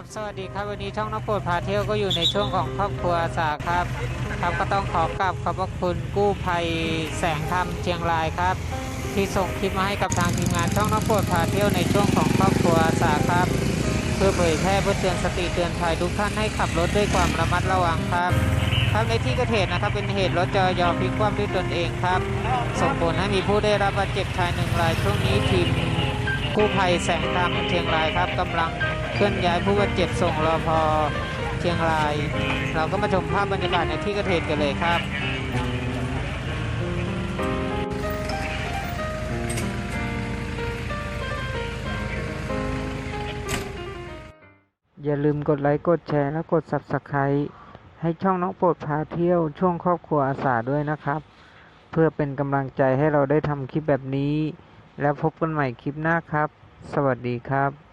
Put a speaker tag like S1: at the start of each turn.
S1: ครับสวัสดีครับวันนี้ช่องน้องโปรดพาเที่ยวก็อยู่ในช่วงของครอบครัวสาครับ ครับก็ต้องขอกราบขอบพระคุณกู้ภัยแสงธรรมเชียงรายครับ ที่ส่งคลิปมาให้กับทางทีมงานช่องน้องโปรดพาเที่ยวในช่วงของครอบครัวสาครับ เพื่อเผยแพร่เพื่อเตือนสติเตือนภัยทุกท่านให้ขับรถด้วยความระมัดระวังครับครับในที่เกิดเหตุนะครับเป็นเหตุรถจอยอพลิกคว่ำด้วยตนเองครับ ส่งผลให้มีผู้ได้รับบาดเจ็บชายหนึ่งรายช่วงนี้ทีมกู้ภัยแสงธรรมเชียงรายครับกำลัง เคลื่อนย้ายผู้บาดเจ็บส่งรอพอเชียงราย เราก็มาชมภาพบรรยากาศในที่เกิดเหตุกันเลยครับอย่าลืมกดไลค์ กดแชร์และกด Subscribe ให้ช่องน้องโปรดพาเที่ยวช่วงครอบครัวอาสาด้วยนะครับ เพื่อเป็นกำลังใจให้เราได้ทำคลิปแบบนี้ แล้วพบกันใหม่คลิปหน้าครับ สวัสดีครับ